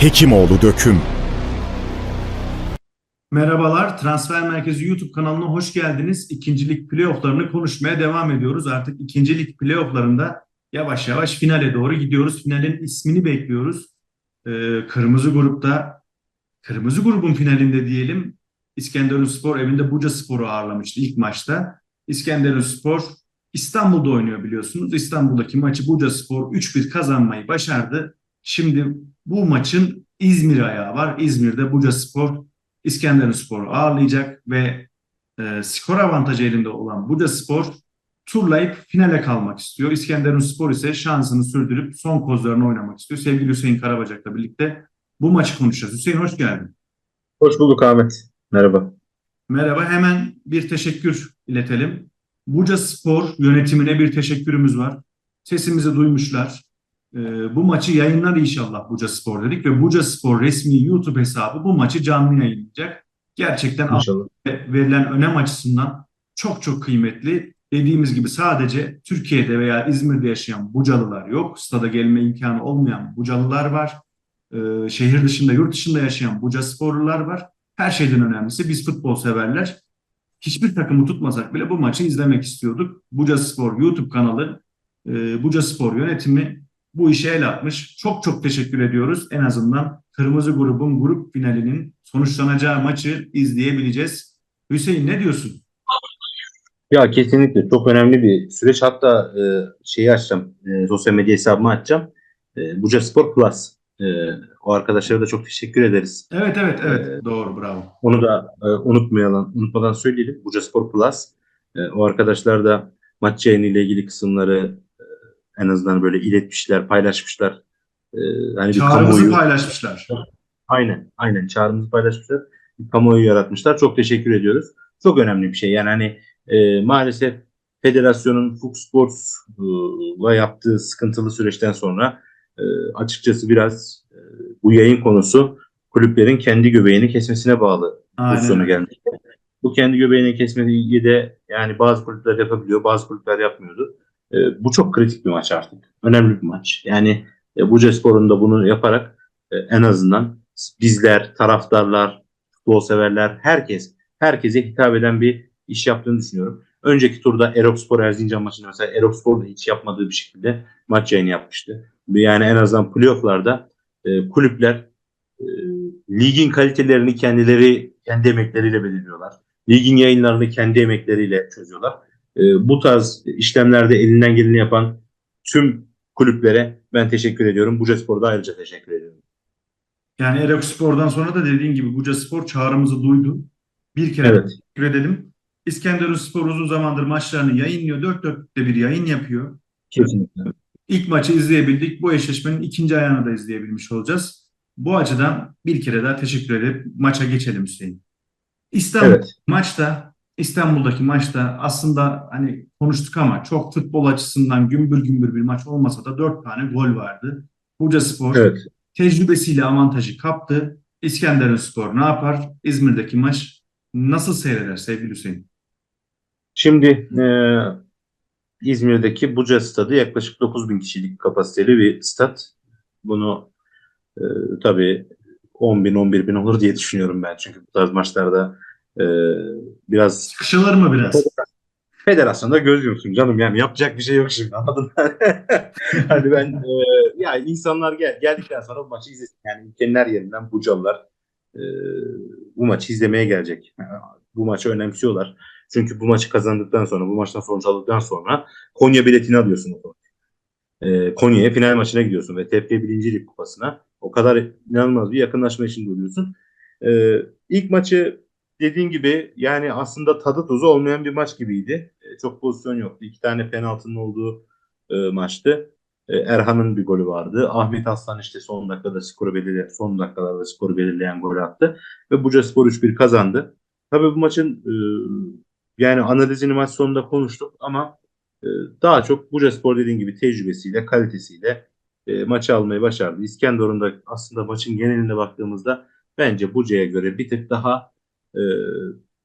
Hekimoğlu Döküm Merhabalar, Transfer Merkezi YouTube kanalına hoş geldiniz. İkincilik playofflarını konuşmaya devam ediyoruz. Artık ikincilik playofflarında yavaş yavaş finale doğru gidiyoruz. Finalin ismini bekliyoruz. Ee, kırmızı grupta, kırmızı grubun finalinde diyelim İskenderunspor evinde Bucaspor'u ağırlamıştı ilk maçta. İskenderunspor İstanbul'da oynuyor biliyorsunuz. İstanbul'daki maçı Bucaspor 3-1 kazanmayı başardı. Şimdi bu maçın İzmir ayağı var. İzmir'de Bucaspor İskenderunspor'u ağırlayacak ve e, skor avantajı elinde olan Bucaspor turlayıp finale kalmak istiyor. İskenderunspor ise şansını sürdürüp son kozlarını oynamak istiyor. Sevgili Hüseyin Karabacak'la birlikte bu maçı konuşacağız. Hüseyin hoş geldin. Hoş bulduk Ahmet. Merhaba. Merhaba. Hemen bir teşekkür iletelim. Bucaspor yönetimine bir teşekkürümüz var. Sesimizi duymuşlar. Ee, bu maçı yayınlar inşallah Bucaspor dedik ve Bucaspor resmi YouTube hesabı bu maçı canlı yayınlayacak. Gerçekten İnşallah. verilen önem açısından çok çok kıymetli. Dediğimiz gibi sadece Türkiye'de veya İzmir'de yaşayan Bucalılar yok. Stada gelme imkanı olmayan Bucalılar var. Ee, şehir dışında, yurt dışında yaşayan Bucasporlular var. Her şeyden önemlisi biz futbol severler. Hiçbir takımı tutmasak bile bu maçı izlemek istiyorduk. Bucaspor YouTube kanalı, e, Bucaspor yönetimi bu işe el atmış. Çok çok teşekkür ediyoruz. En azından Kırmızı grubun grup finalinin sonuçlanacağı maçı izleyebileceğiz. Hüseyin ne diyorsun? Ya kesinlikle çok önemli bir süreç. Hatta e, şeyi açacağım. E, sosyal medya hesabımı açacağım. E, Buca Spor Plus. E, o arkadaşlara da çok teşekkür ederiz. Evet evet evet Ee, doğru bravo. Onu da e, unutmayalım, unutmadan söyleyelim. Buca Spor Plus. E, o arkadaşlar da maç yayını ile ilgili kısımları e, en azından böyle iletmişler, paylaşmışlar. E, hani Çağrımızı kamuoyu paylaşmışlar. Aynen, aynen. Çağrımızı paylaşmışlar. Bir kamuoyu yaratmışlar. Çok teşekkür ediyoruz. Çok önemli bir şey. Yani hani e, maalesef federasyonun Fox Sports'la yaptığı sıkıntılı süreçten sonra e, açıkçası biraz e, bu yayın konusu kulüplerin kendi göbeğini kesmesine bağlı pozisyona Aynen. gelmiş. Bu kendi göbeğini kesmeyi de yani bazı kulüpler yapabiliyor, bazı kulüpler yapmıyordu. E, bu çok kritik bir maç artık. Önemli bir maç. Yani e, Bucaspor'un da bunu yaparak e, en azından bizler, taraftarlar, futbol severler, herkes, herkese hitap eden bir iş yaptığını düşünüyorum. Önceki turda Erokspor Erzincan maçında mesela Erokspor da hiç yapmadığı bir şekilde maç yayını yapmıştı. Yani en azından playofflarda e, kulüpler e, ligin kalitelerini kendileri kendi emekleriyle belirliyorlar. Ligin yayınlarını kendi emekleriyle çözüyorlar. E, bu tarz işlemlerde elinden geleni yapan tüm kulüplere ben teşekkür ediyorum. Bucaspor'da ayrıca teşekkür ediyorum. Yani Erokspor'dan sonra da dediğin gibi Bucaspor çağrımızı duydu. Bir kere Evet. teşekkür edelim. İskenderunspor uzun zamandır maçlarını yayınlıyor. Dört dörtlükte bir yayın yapıyor. Kesinlikle. İlk maçı izleyebildik. Bu eşleşmenin ikinci ayağını da izleyebilmiş olacağız. Bu açıdan bir kere daha teşekkür edip maça geçelim Hüseyin. İstanbul Evet. maçta İstanbul'daki maçta aslında hani konuştuk ama çok futbol açısından gümbür gümbür bir maç olmasa da dört tane gol vardı. Bucaspor Evet. tecrübesiyle avantajı kaptı. İskenderunspor ne yapar? İzmir'deki maç nasıl seyreder sevgili Hüseyin? Şimdi e, İzmir'deki Buca Stadı yaklaşık 9000 kişilik kapasiteli bir stat. Bunu e, tabii 10 bin 11 bin olur diye düşünüyorum ben. Çünkü bu tarz maçlarda e, biraz Sıkışılır mı biraz? federasyonda göz yumsun canım yani yapacak bir şey yok şimdi anladın mı? hani ben e, ya insanlar gel, geldikten sonra bu maçı izlesin. Yani ülkenin her yerinden Bucalılar e, bu maçı izlemeye gelecek. Bu maçı önemsiyorlar. Çünkü bu maçı kazandıktan sonra, bu maçtan sonuç aldıktan sonra Konya biletini alıyorsun. E, Konya'ya final maçına gidiyorsun ve TFF 1. Lig kupasına. O kadar inanılmaz bir yakınlaşma içinde oluyorsun. E, ilk maçı dediğin gibi yani aslında tadı tuzu olmayan bir maç gibiydi. E, çok pozisyon yoktu. İki tane penaltının olduğu e, maçtı. E, Erhan'ın bir golü vardı. Ahmet Aslan işte son dakikada skoru belirleyen, son dakikalarda skoru belirleyen golü attı. Ve Bucaspor 3-1 kazandı. Tabii bu maçın e, yani analizini maç sonunda konuştuk ama e, daha çok Bucaspor dediğin gibi tecrübesiyle, kalitesiyle e, maçı almayı başardı. İskenderun da aslında maçın genelinde baktığımızda bence Buca'ya göre bir tık daha e,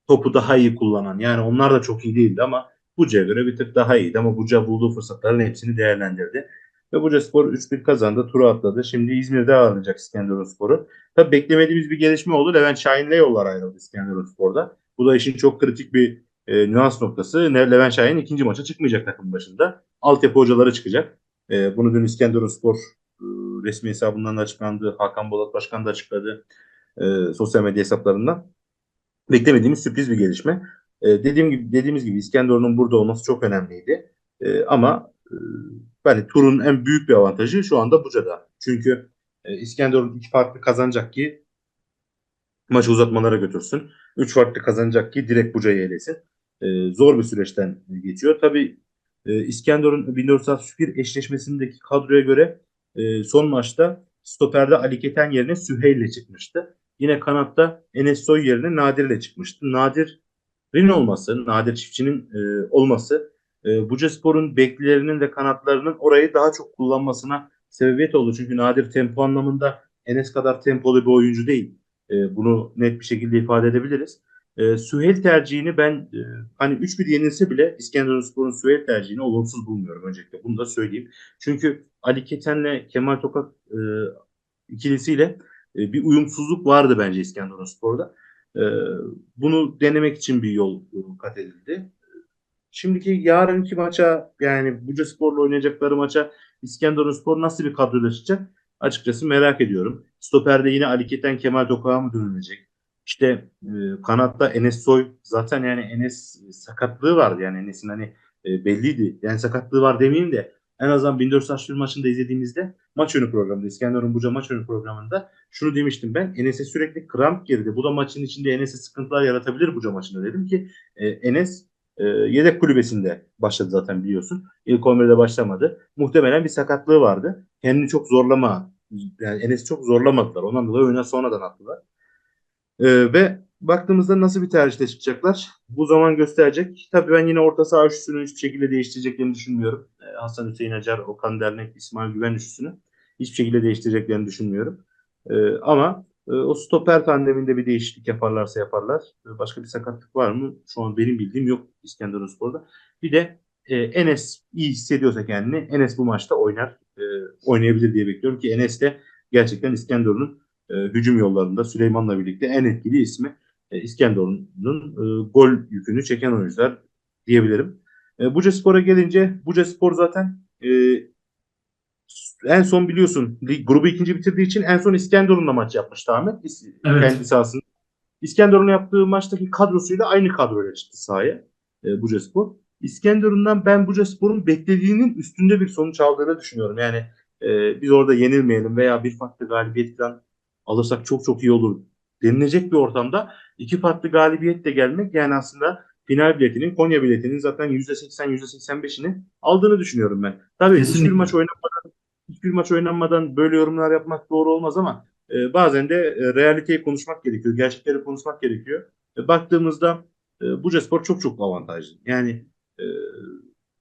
topu daha iyi kullanan yani onlar da çok iyi değildi ama Buca'ya göre bir tık daha iyiydi ama Buca bulduğu fırsatların hepsini değerlendirdi. Ve Bucaspor 3-1 kazandı. Turu atladı. Şimdi İzmir'de ağırlayacak İskenderunspor'u. Tabii beklemediğimiz bir gelişme oldu. Levent Şahin'le yollar ayrıldı İskenderunspor'da. Bu da işin çok kritik bir e, nüans noktası. Levent Şahin ikinci maça çıkmayacak takım başında. Altyapı hocaları çıkacak. E, bunu dün İskenderunspor e, resmi hesabından da açıklandı. Hakan Bolat Başkan da açıkladı. E, sosyal medya hesaplarından. Beklemediğimiz sürpriz bir gelişme. E, dediğim gibi dediğimiz gibi İskenderun'un burada olması çok önemliydi. E, ama e, yani turun en büyük bir avantajı şu anda Buca'da. Çünkü e, İskenderun iki farklı kazanacak ki maçı uzatmalara götürsün. Üç farklı kazanacak ki direkt Buca'yı elesin. E, zor bir süreçten geçiyor. Tabii e, İskenderun 1461 eşleşmesindeki kadroya göre e, son maçta stoperde Ali Keten yerine Süheyl'le çıkmıştı. Yine kanatta Enes Soy yerine Nadir'le çıkmıştı. Nadir'in olması, Nadir Çiftçi'nin e, olması e, Bucaspor'un beklilerinin ve kanatlarının orayı daha çok kullanmasına sebebiyet oldu. Çünkü Nadir tempo anlamında Enes kadar tempolu bir oyuncu değil. E, bunu net bir şekilde ifade edebiliriz. E, Süheyl tercihini ben e, hani 3-1 yenilse bile İskenderunspor'un Süheyl tercihini olumsuz bulmuyorum öncelikle. Bunu da söyleyeyim. Çünkü Ali Keten'le Kemal Tokak e, ikilisiyle e, bir uyumsuzluk vardı bence İskenderunspor'da. E, bunu denemek için bir yol e, kat edildi. Şimdiki yarınki maça yani Bucaspor'la oynayacakları maça İskenderunspor nasıl bir kadroyla çıkacak? Açıkçası merak ediyorum. Stoper'de yine Ali Keten Kemal Tokak'a mı dönülecek? İşte e, kanatta Enes Soy zaten yani Enes sakatlığı vardı yani Enes'in hani e, belliydi. Yani sakatlığı var demeyeyim de en azından 1461 maçında izlediğimizde maç önü programında İskenderun Buca maç önü programında şunu demiştim ben Enes'e sürekli kramp girdi. Bu da maçın içinde Enes'e sıkıntılar yaratabilir Buca maçında dedim ki e, Enes e, yedek kulübesinde başladı zaten biliyorsun. İlk 11'de başlamadı. Muhtemelen bir sakatlığı vardı. Kendini çok zorlama yani Enes'i çok zorlamadılar. Ondan dolayı oyuna sonradan attılar. E, ve baktığımızda nasıl bir tercihte çıkacaklar? Bu zaman gösterecek. Tabii ben yine orta saha üçlüsünü hiçbir şekilde değiştireceklerini düşünmüyorum. E, Hasan Hüseyin Acar, Okan Dernek, İsmail Güven üçlüsünü hiçbir şekilde değiştireceklerini düşünmüyorum. E, ama e, o stoper tandeminde bir değişiklik yaparlarsa yaparlar. E, başka bir sakatlık var mı? Şu an benim bildiğim yok İskenderunspor'da. Bir de e, Enes iyi hissediyorsa kendini Enes bu maçta oynar. E, oynayabilir diye bekliyorum ki Enes de gerçekten İskenderun'un e, hücum yollarında Süleyman'la birlikte en etkili ismi. E, İskenderun'un e, gol yükünü çeken oyuncular diyebilirim. E, Bucaspor'a gelince Bucaspor zaten e, en son biliyorsun lig, grubu ikinci bitirdiği için en son İskenderun'la maç yapmıştı Ahmet. İs- Evet. Kendi sahasında. İskenderun'un yaptığı maçtaki kadrosuyla aynı kadroyla çıktı sahaya e, Bucaspor. İskenderun'dan ben Bucaspor'un beklediğinin üstünde bir sonuç aldığını düşünüyorum. Yani e, biz orada yenilmeyelim veya bir farklı galibiyet falan alırsak çok çok iyi olur denilecek bir ortamda iki farklı galibiyetle gelmek yani aslında final biletinin Konya biletinin zaten %80 %85'ini aldığını düşünüyorum ben. Tabii hiçbir Kesinlikle. maç oynanmadan hiçbir maç oynanmadan böyle yorumlar yapmak doğru olmaz ama e, bazen de e, realiteyi konuşmak gerekiyor. Gerçekleri konuşmak gerekiyor. E, baktığımızda e, Bucaspor çok çok avantajlı. Yani e,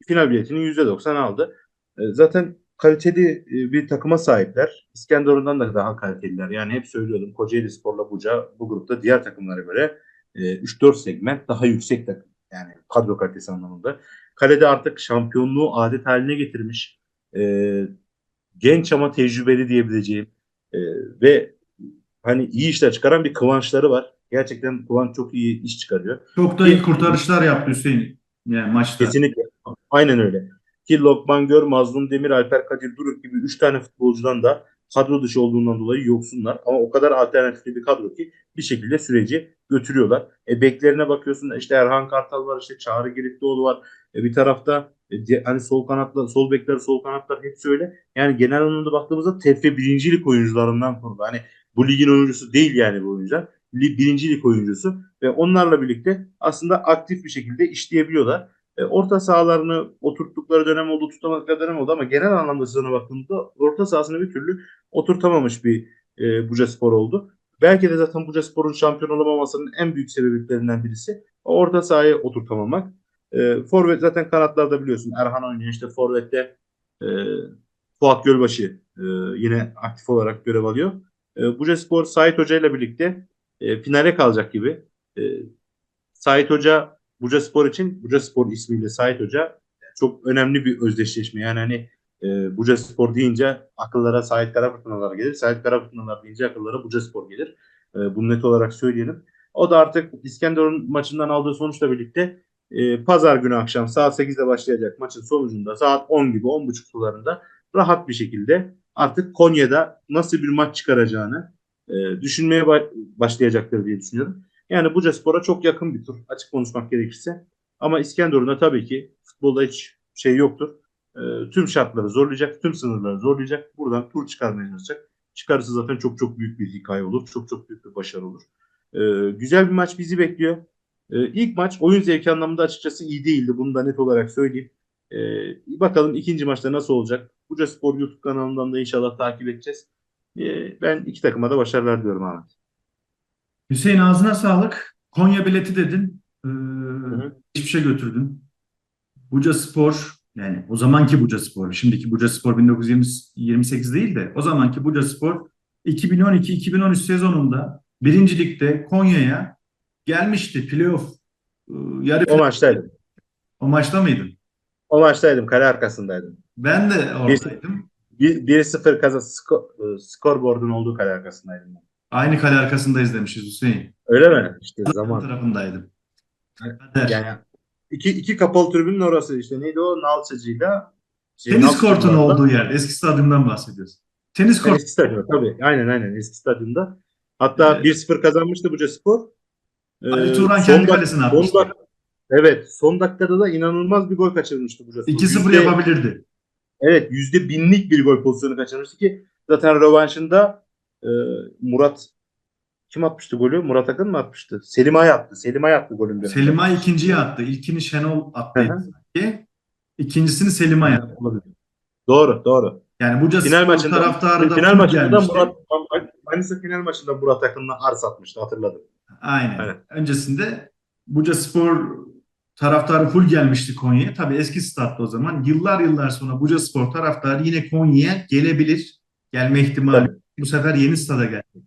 final biletini %90 aldı. E, zaten kaliteli e, bir takıma sahipler. İskenderun'dan da daha kaliteliler. Yani hep söylüyordum Kocaeli Spor'la Buca bu grupta diğer takımlara göre e, 3-4 segment daha yüksek takım. Yani kadro kalitesi anlamında. Kalede artık şampiyonluğu adet haline getirmiş. E, genç ama tecrübeli diyebileceğim e, ve hani iyi işler çıkaran bir kıvançları var. Gerçekten Kıvanç çok iyi iş çıkarıyor. Çok da iyi kurtarışlar yaptı Hüseyin. Yani maçta. Kesinlikle. Aynen öyle. Ki Lokman Gör, Mazlum Demir, Alper Kadir Duruk gibi 3 tane futbolcudan da kadro dışı olduğundan dolayı yoksunlar. Ama o kadar alternatifli bir kadro ki bir şekilde süreci götürüyorlar. E, beklerine bakıyorsun işte Erhan Kartal var, işte Çağrı Giritlioğlu var. E, bir tarafta e, hani sol kanatlar, sol bekler, sol kanatlar hepsi öyle. Yani genel anlamda baktığımızda TFF birincilik oyuncularından kurulu. Hani bu ligin oyuncusu değil yani bu oyuncular. Birincilik oyuncusu ve onlarla birlikte aslında aktif bir şekilde işleyebiliyorlar. E, orta sahalarını oturttukları dönem oldu, tutamadıkları dönem oldu ama genel anlamda sezona baktığımda orta sahasını bir türlü oturtamamış bir e, Bucaspor oldu. Belki de zaten Bucaspor'un şampiyon olamamasının en büyük sebeplerinden birisi orta sahayı oturtamamak. E, forvet zaten kanatlarda biliyorsun Erhan oynuyor işte forvette e, Fuat Gölbaşı e, yine aktif olarak görev alıyor. E, Bucaspor Sait Hoca ile birlikte e, finale kalacak gibi. E, Sait Hoca Bucaspor için Bucaspor ismiyle Sait Hoca çok önemli bir özdeşleşme. Yani hani e, Buca Spor deyince akıllara Sait Karafırtınalar gelir. Sait Karafırtınalar deyince akıllara Buca Spor gelir. E, bunu net olarak söyleyelim. O da artık İskenderun maçından aldığı sonuçla birlikte e, pazar günü akşam saat 8'de başlayacak maçın sonucunda saat 10 gibi 10.30 sularında rahat bir şekilde artık Konya'da nasıl bir maç çıkaracağını e, düşünmeye ba- başlayacaktır diye düşünüyorum. Yani Buca Spor'a çok yakın bir tur açık konuşmak gerekirse. Ama İskenderun'da tabii ki futbolda hiç şey yoktur. E, tüm şartları zorlayacak, tüm sınırları zorlayacak. Buradan tur çıkarmaya çalışacak. Çıkarırsa zaten çok çok büyük bir hikaye olur. Çok çok büyük bir başarı olur. E, güzel bir maç bizi bekliyor. E, ilk maç oyun zevki anlamında açıkçası iyi değildi. Bunu da net olarak söyleyeyim. E, bakalım ikinci maçta nasıl olacak? Buca Spor YouTube kanalından da inşallah takip edeceğiz. E, ben iki takıma da başarılar diliyorum Ahmet. Hüseyin ağzına sağlık. Konya bileti dedin. Ee, hı. hiçbir şey götürdün. Buca Spor yani o zamanki Buca Spor. Şimdiki Buca Spor 1928 değil de o zamanki Buca Spor 2012-2013 sezonunda birincilikte Konya'ya gelmişti. Playoff e, yarı O maçtaydım. o maçta mıydın? O maçtaydım. Kale arkasındaydım. Ben de oradaydım. Bir- 1-0 kazan skor, skorboardun olduğu kale arkasındaydım. ben. Aynı kale arkasında izlemişiz Hüseyin. Öyle mi? İşte Zaman tarafındaydım. Kader. Yani iki, iki kapalı tribünün orası işte. Neydi o? Nalçacı'yla şey, Tenis kortunun olduğu yer. Eski stadyumdan bahsediyoruz. Tenis kortu. Eski stadyumda tabii. Aynen aynen eski stadyumda. Hatta Evet. 1-0 kazanmıştı Buca Spor. Ee, Ali Turan kendi kalesine son atmıştı. dak- Evet. Son dakikada da inanılmaz bir gol kaçırmıştı Buca Spor. 2-0 Yüzde- yapabilirdi. Evet yüzde binlik bir gol pozisyonu kaçırmıştı ki zaten rövanşında e, Murat kim atmıştı golü? Murat Akın mı atmıştı? Selim Ay attı. Selim Ay attı golün. Selim Ay ikinciyi attı. İlkini Şenol attı. İkincisini Selim Ay attı. Doğru, doğru. Yani Buca Final maçında taraftarı da final maçında gelmişti. Murat Manisa final maçında Murat Akın'la ars atmıştı hatırladım. Aynen. Evet. Öncesinde Buca Spor taraftarı full gelmişti Konya'ya. Tabii eski statta o zaman. Yıllar yıllar sonra Buca Spor taraftarı yine Konya'ya gelebilir. Gelme ihtimali. Tabii. Bu sefer yeni stada geldi.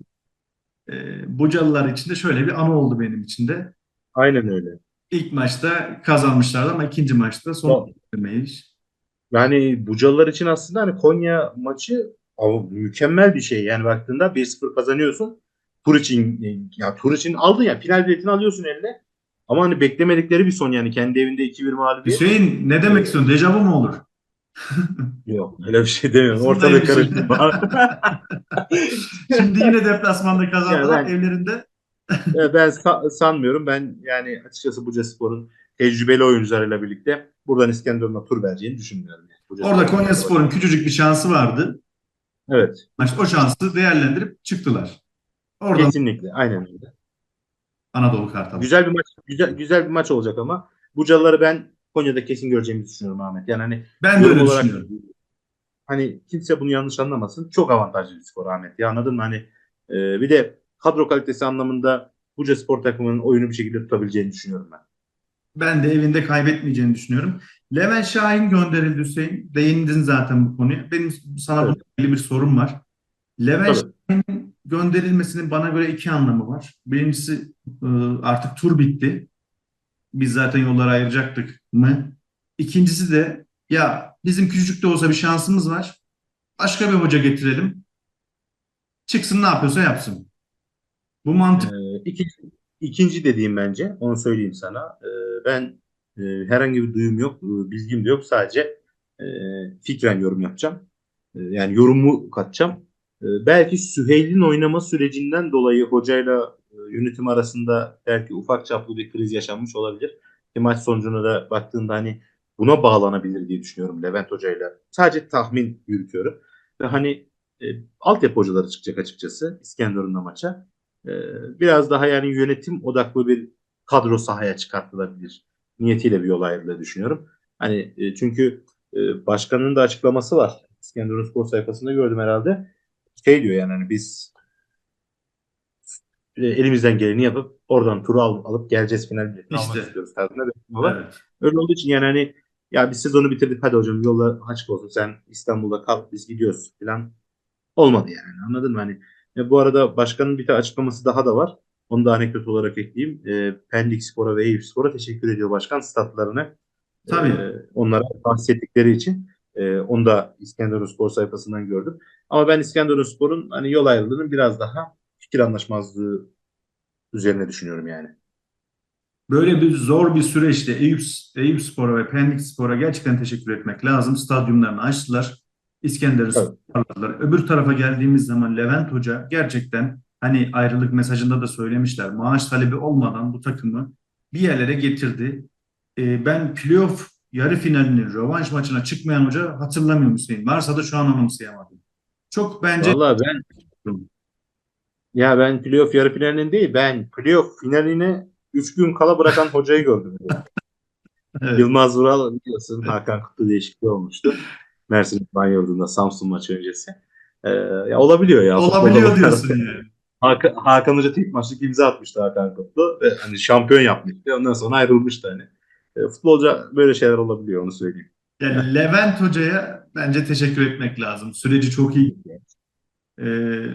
Ee, Bucalılar için de şöyle bir anı oldu benim için de. Aynen öyle. İlk maçta kazanmışlardı ama ikinci maçta son Tamam. demeyiş. Yani Bucalılar için aslında hani Konya maçı mükemmel bir şey. Yani baktığında 1-0 kazanıyorsun. Tur için ya tur için aldın ya final biletini alıyorsun eline. Ama hani beklemedikleri bir son yani kendi evinde 2-1 mağlubiyet. Hüseyin ne demek istiyorsun? Dejavu mu olur? Yok öyle bir şey demiyorum. Ortada şey. karıştırma. Şimdi yine deplasmanda kazandılar Yani ben- evlerinde. Ben sa- sanmıyorum. Ben yani açıkçası Buca Spor'un tecrübeli oyuncularıyla birlikte buradan İskenderun'a tur vereceğini düşünmüyorum. Yani. Orada Konya Spor'un küçücük bir şansı vardı. Evet. İşte o şansı değerlendirip çıktılar. Oradan Kesinlikle. Aynen öyle. Anadolu Kartalı. Güzel bir maç güzel güzel bir maç olacak ama Bucalıları ben Konya'da kesin göreceğimizi düşünüyorum Ahmet. Yani hani Ben de öyle olarak düşünüyorum. hani kimse bunu yanlış anlamasın. Çok avantajlı bir skor Ahmet. Ya anladın mı? Hani e, bir de kadro kalitesi anlamında Buca Spor takımının oyunu bir şekilde tutabileceğini düşünüyorum ben. Ben de evinde kaybetmeyeceğini düşünüyorum. Levent Şahin gönderildi Hüseyin. Değindin zaten bu konuya. Benim sana Evet. bununla ilgili bir sorum var. Levent. Şahin'in gönderilmesinin bana göre iki anlamı var. Birincisi e, artık tur bitti. Biz zaten yolları ayıracaktık mı? İkincisi de ya bizim küçücük de olsa bir şansımız var. Başka bir hoca getirelim. Çıksın ne yapıyorsa yapsın. Bu mantık Ee, ikinci, ikinci dediğim bence. Onu söyleyeyim sana. Ee, ben e, herhangi bir duyum yok. e, Bilgim de yok. Sadece e, fikren yorum yapacağım. E, yani yorumu katacağım. E, belki Süheyl'in oynama sürecinden dolayı hocayla yönetim arasında belki ufak çaplı bir kriz yaşanmış olabilir. Ki maç sonucuna da baktığında hani buna bağlanabilir diye düşünüyorum Levent hocayla. Sadece tahmin yürütüyorum. Ve hani e, altyapı hocaları çıkacak açıkçası İskenderun'da maça. Ee, biraz daha yani yönetim odaklı bir kadro sahaya çıkartılabilir niyetiyle bir yol ayrılığı düşünüyorum. Hani e, çünkü e, başkanın da açıklaması var. İskenderun Spor sayfasında gördüm herhalde. Şey diyor yani hani biz e, elimizden geleni yapıp oradan turu al- alıp geleceğiz final biletini İşte. almak istiyoruz tarzında bir evet. Öyle olduğu için yani hani ya biz sezonu bitirdik hadi hocam yolla açık olsun sen İstanbul'da kal biz gidiyoruz falan olmadı yani anladın mı? Hani e, bu arada başkanın bir de açıklaması daha da var. Onu da anekdot olarak ekleyeyim. E, Pendik Spor'a ve Eyüp Spor'a teşekkür ediyor başkan statlarını. Tabii. E, onlara bahsettikleri için. E, onu da İskenderunspor sayfasından gördüm. Ama ben İskenderunspor'un hani yol ayrılığının biraz daha fikir anlaşmazlığı üzerine düşünüyorum yani. Böyle bir zor bir süreçte Eyüp, Eyüp Spor'a ve Pendik Spor'a gerçekten teşekkür etmek lazım. Stadyumlarını açtılar. İskender'i Evet. parladılar. Öbür tarafa geldiğimiz zaman Levent Hoca gerçekten hani ayrılık mesajında da söylemişler. Maaş talebi olmadan bu takımı bir yerlere getirdi. Ee, ben playoff yarı finalinin rövanş maçına çıkmayan hoca hatırlamıyorum Hüseyin. Varsa da şu an anımsayamadım. Çok bence Vallahi ben ya ben playoff yarı finalinin değil ben playoff finaline 3 gün kala bırakan hocayı gördüm. Evet. Yılmaz Vural biliyorsun Hakan Kutlu değişikliği olmuştu. Mersin İtfaiye Yurdu'nda Samsun maçı öncesi. Ee, ya olabiliyor ya. olabiliyor diyorsun yani. Hakan, Hakan Hoca tek maçlık imza atmıştı Hakan Kutlu ve hani şampiyon yapmıştı. Ondan sonra ayrılmıştı hani. E, futbolca böyle şeyler olabiliyor onu söyleyeyim. Yani Levent Hoca'ya bence teşekkür etmek lazım. Süreci çok iyi. Ee,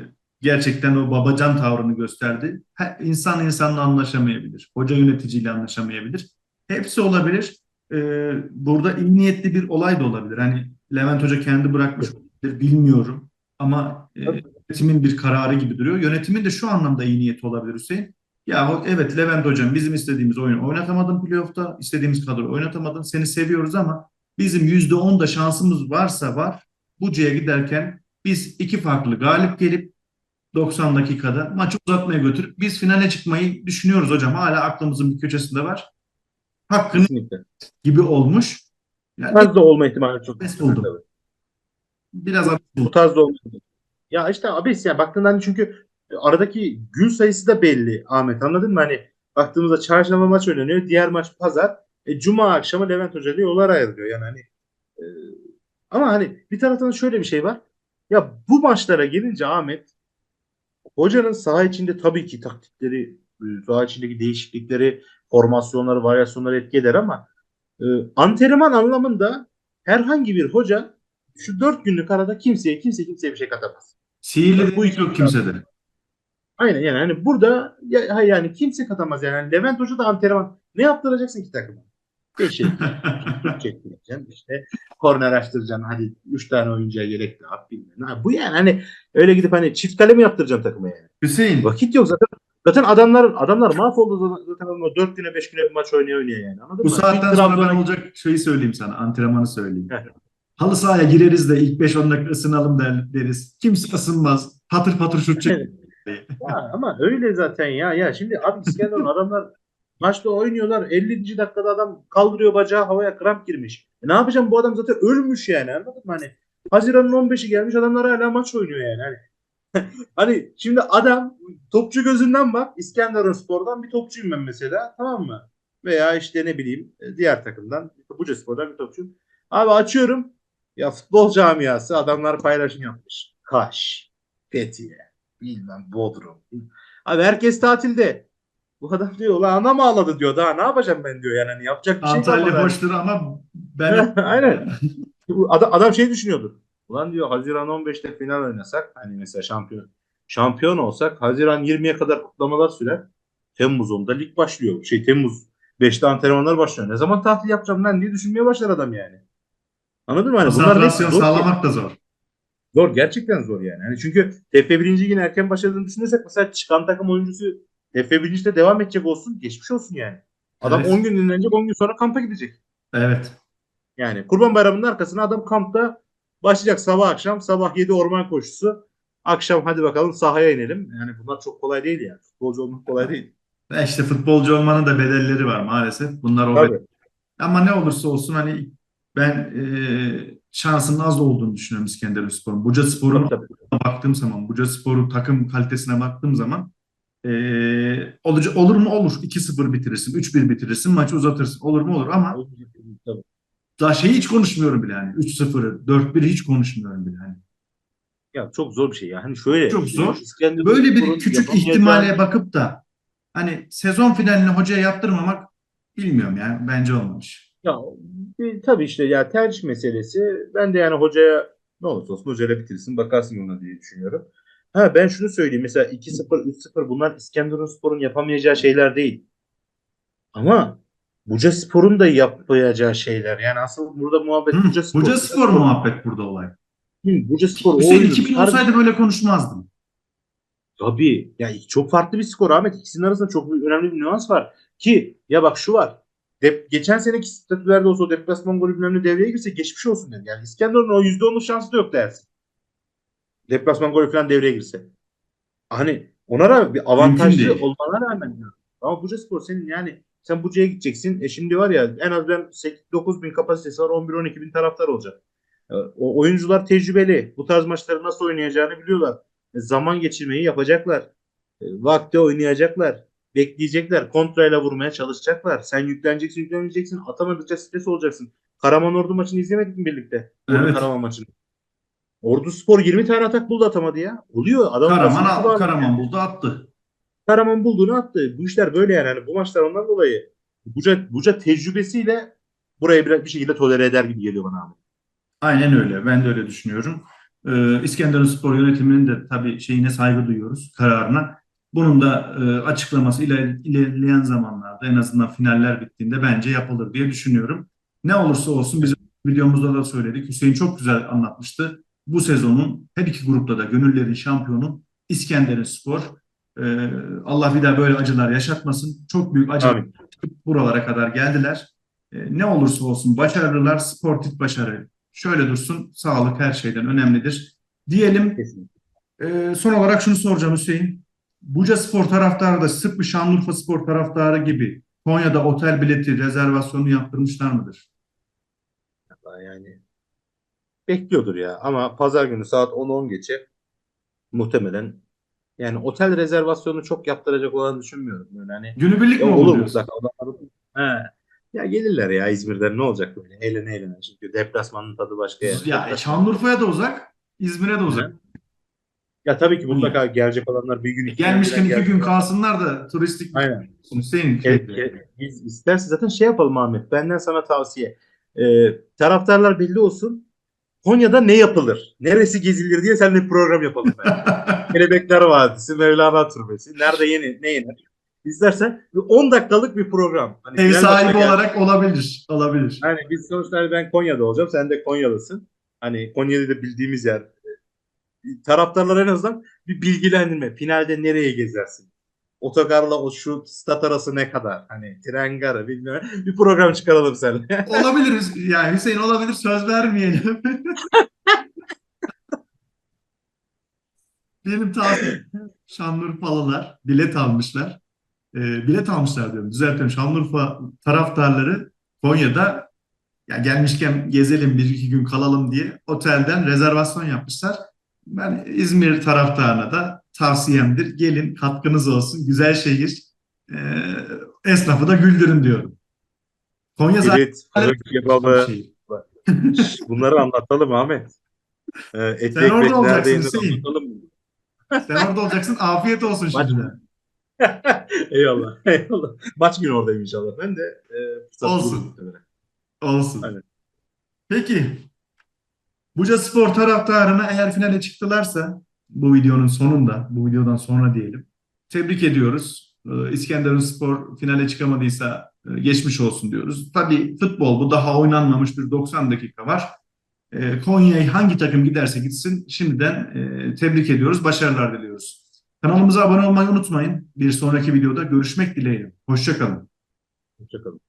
gerçekten o babacan tavrını gösterdi. Ha, insan insanla anlaşamayabilir. Hoca yöneticiyle anlaşamayabilir. Hepsi olabilir. Ee, burada iyi niyetli bir olay da olabilir. Hani Levent Hoca kendi bırakmış olabilir, bilmiyorum. Ama e, yönetimin bir kararı gibi duruyor. Yönetimin de şu anlamda iyi niyeti olabilir Hüseyin. Ya evet Levent Hocam bizim istediğimiz oyunu oynatamadın playoff'ta, istediğimiz kadro oynatamadın. Seni seviyoruz ama bizim %10 da şansımız varsa var. Buca'ya giderken biz iki farklı galip gelip 90 dakikada maçı uzatmaya götürüp biz finale çıkmayı düşünüyoruz hocam. Hala aklımızın bir köşesinde var. Hakkını Kesinlikle. gibi olmuş. Yani Bu tarz da olma ihtimali çok Abes buldum. tabii. biraz abes Bu buldum. tarz da olma. Ya işte abes ya baktığında hani çünkü aradaki gün sayısı da belli Ahmet anladın mı? Hani baktığımızda çarşamba maç oynanıyor. Diğer maç pazar. E, Cuma akşamı Levent Hoca ile yollar ayrılıyor. Yani hani e, ama hani bir taraftan şöyle bir şey var. Ya bu maçlara gelince Ahmet hocanın saha içinde tabii ki taktikleri, e, saha içindeki değişiklikleri, formasyonları, varyasyonları etki eder ama e, antrenman anlamında herhangi bir hoca şu dört günlük arada kimseye kimse kimseye bir şey katamaz. Sihirli Bu iki- yok kimsede. Aynen yani hani burada ya, yani kimse katamaz yani. yani Levent Hoca da antrenman ne yaptıracaksın ki takıma? Beşe çektireceksin işte korner açtıracaksın hadi 3 tane oyuncuya yelek de at bilmem. Ha, Bu yani hani öyle gidip hani çift kale mi yaptıracaksın takıma yani? Hüseyin Vakit yok zaten. Zaten adamlar adamlar mahvoldu zaten, adamlar 4 güne 5 güne bir maç oynuyor oynuyor yani. Anladın bu mı? saatten sonra ben olacak şeyi söyleyeyim sana. Antrenmanı söyleyeyim. Halı sahaya gireriz de ilk 5-10 dakika ısınalım der, deriz. Kimse ısınmaz. Patır patır şut çek. Ya ama öyle zaten ya. Ya şimdi abi İskenderun adamlar maçta oynuyorlar. 50. dakikada adam kaldırıyor bacağı havaya kramp girmiş. E ne yapacağım bu adam zaten ölmüş yani anladın mı? Hani Haziran'ın 15'i gelmiş adamlar hala maç oynuyor yani. Hani hani şimdi adam topçu gözünden bak İskenderunspor'dan bir topçuyum ben mesela tamam mı? Veya işte ne bileyim e, diğer takımdan Buca Spor'dan bir topçuyum. Abi açıyorum ya futbol camiası adamlar paylaşım yapmış. Kaş, Fethiye, bilmem Bodrum. Abi herkes tatilde. Bu adam diyor ulan anam ağladı diyor. Daha ne yapacağım ben diyor yani. Hani yapacak bir şey kalmadı. Antalya hani. hoştur ama ben Aynen. Adam, adam şey düşünüyordur. Ulan diyor Haziran 15'te final oynasak hani mesela şampiyon şampiyon olsak Haziran 20'ye kadar kutlamalar sürer. Temmuz 10'da lig başlıyor. Şey Temmuz 5'te antrenmanlar başlıyor. Ne zaman tatil yapacağım lan diye düşünmeye başlar adam yani. Anladın mı? Hani bunlar konsantrasyon zor- sağlamak da zor. Zor gerçekten zor yani. Hani çünkü TF 1. ligin erken başladığını düşünürsek mesela çıkan takım oyuncusu TF 1. ligde devam edecek olsun geçmiş olsun yani. Adam Evet. 10 gün dinlenecek 10 gün sonra kampa gidecek. Evet. Yani Kurban Bayramı'nın arkasına adam kampta başlayacak sabah akşam sabah 7 orman koşusu akşam hadi bakalım sahaya inelim. Yani bunlar çok kolay değil yani. Futbolcu olmak kolay değil. İşte futbolcu olmanın da bedelleri var maalesef. Bunlar o. Ama ne olursa olsun hani ben e, şansının az olduğunu düşünüyorum İskenderunspor'un. Bucaspor'un Tabii, tabii. baktığım zaman, Bucaspor'un takım kalitesine baktığım zaman e, olacak, olur mu? Olur. 2-0 bitirirsin, 3-1 bitirirsin, maçı uzatırsın. Olur mu? Olur ama Tabii. daha şeyi hiç konuşmuyorum bile yani. 3-0'ı, 4-1'i hiç konuşmuyorum bile hani. Ya çok zor bir şey ya. Hani şöyle. Çok zor. İskenderun Böyle bir küçük ihtimale bakıp da hani sezon finalini hocaya yaptırmamak bilmiyorum yani bence olmamış. Ya e, tabii işte ya tercih meselesi. Ben de yani hocaya ne olursa olsun hocayla bitirsin bakarsın yoluna diye düşünüyorum. Ha ben şunu söyleyeyim mesela 2-0 3-0 bunlar İskenderunspor'un yapamayacağı şeyler değil. Ama Buca Spor'un da yapacağı şeyler. Yani asıl burada muhabbet Hı, Buca Spor. Buca Spor muhabbet burada olay. Hı, Buca Spor. Hüseyin oyunun 2000 harbi- olsaydı böyle konuşmazdım. Tabii. Ya çok farklı bir skor Ahmet. İkisinin arasında çok önemli bir nüans var. Ki ya bak şu var. Dep geçen seneki statülerde olsa o deplasman golü bilmem ne devreye girse geçmiş olsun dedim. Yani İskenderun'un o %10'luk şansı da yok dersin. Deplasman golü falan devreye girse. Hani ona rağmen bir avantajlı olmana rağmen. Ama Buca Spor senin yani sen Buca'ya gideceksin. E şimdi var ya en az ben 9 bin kapasitesi var 11-12 bin taraftar olacak. E, O oyuncular tecrübeli. Bu tarz maçları nasıl oynayacağını biliyorlar. E, Zaman geçirmeyi yapacaklar. E, Vakti oynayacaklar. Bekleyecekler. Kontrayla vurmaya çalışacaklar. Sen yükleneceksin yüklenmeyeceksin. Atamadıkça stres olacaksın. Karaman Ordu maçını izlemedik mi birlikte? Evet. Karaman maçını. Ordu Spor 20 tane atak buldu atamadı ya. Oluyor. Adam Karaman, var. Karaman buldu attı. Karaman bulduğunu attı. Bu işler böyle yani. Hani bu maçlar ondan dolayı Buca, Buca tecrübesiyle burayı bir, bir şekilde tolere eder gibi geliyor bana abi. Aynen öyle. Ben de öyle düşünüyorum. Ee, İskenderun Spor yönetiminin de tabii şeyine saygı duyuyoruz, kararına. Bunun da e, açıklaması iler, ilerleyen zamanlarda en azından finaller bittiğinde bence yapılır diye düşünüyorum. Ne olursa olsun biz videomuzda da söyledik. Hüseyin çok güzel anlatmıştı. Bu sezonun her iki grupta da gönüllerin şampiyonu İskenderun Spor. Ee, Allah bir daha böyle acılar yaşatmasın. Çok büyük acılar buralara kadar geldiler. E, ne olursa olsun başarılar, sportif başarı. Şöyle dursun, sağlık her şeyden önemlidir. Diyelim e, son olarak şunu soracağım Hüseyin. Buca Spor taraftarı da tıpkı Şanlıurfa Spor taraftarı gibi Konya'da otel bileti rezervasyonu yaptırmışlar mıdır? Yani bekliyordur ya. Ama pazar günü saat 10-10 geçe muhtemelen yani otel rezervasyonu çok yaptıracak olan düşünmüyorum. Yani hani Günübirlik mi olur olur mu? diyorsun? He. Ya gelirler ya İzmir'den ne olacak böyle? Eğlene eğlene. Çünkü deplasmanın tadı başka yani. Ya Şanlıurfa'ya da uzak, İzmir'e de uzak. Ya tabii ki mutlaka gelecek olanlar bir gün iki Gelmişken gün iki gün kalsınlar da turistik Aynen. Hüseyin. Evet, evet. Biz isterse zaten şey yapalım Ahmet. Benden sana tavsiye. Ee, taraftarlar belli olsun. Konya'da ne yapılır? Neresi gezilir diye seninle bir program yapalım. Yani. Kelebekler Vadisi, Mevlana Türbesi. Nerede yeni, ne yenir? İstersen bir 10 dakikalık bir program. Hani Ev sahibi olarak olabilir. Olabilir. Hani biz sonuçta hani ben Konya'da olacağım. Sen de Konyalısın. Hani Konya'da da bildiğimiz yer. Taraftarlar en azından bir bilgilendirme. Finalde nereye gezersin? Otogarla o şu stat arası ne kadar? Hani tren garı bilmem. Bir program çıkaralım seninle. Olabilir. Yani Hüseyin olabilir. Söz vermeyelim. Benim tavsiyem Şanlıurfalılar bilet almışlar. Ee, bilet almışlar diyorum. Düzeltiyorum. Şanlıurfa taraftarları Konya'da ya gelmişken gezelim bir iki gün kalalım diye otelden rezervasyon yapmışlar. Ben İzmir taraftarına da tavsiyemdir. Gelin katkınız olsun. Güzel şehir. Ee, esnafı da güldürün diyorum. Konya zaten Evet. Kırık kebabı. Şş, Bunları anlatalım Ahmet. Ee, et Sen orada olacaksın Hüseyin. Sen orada olacaksın. Afiyet olsun şimdiden. eyvallah. Eyvallah. Maç günü oradayım inşallah. Ben de e, Olsun. bulurum. Olsun. Aynen. Peki. Buca Spor taraftarına eğer finale çıktılarsa bu videonun sonunda, bu videodan sonra diyelim. Tebrik ediyoruz. Ee, İskenderun Spor finale çıkamadıysa e, geçmiş olsun diyoruz. Tabii futbol bu daha oynanmamış bir 90 dakika var. Ee, Konya'ya hangi takım giderse gitsin şimdiden e, tebrik ediyoruz. Başarılar diliyoruz. Kanalımıza abone olmayı unutmayın. Bir sonraki videoda görüşmek dileğiyle. Hoşçakalın. Hoşçakalın.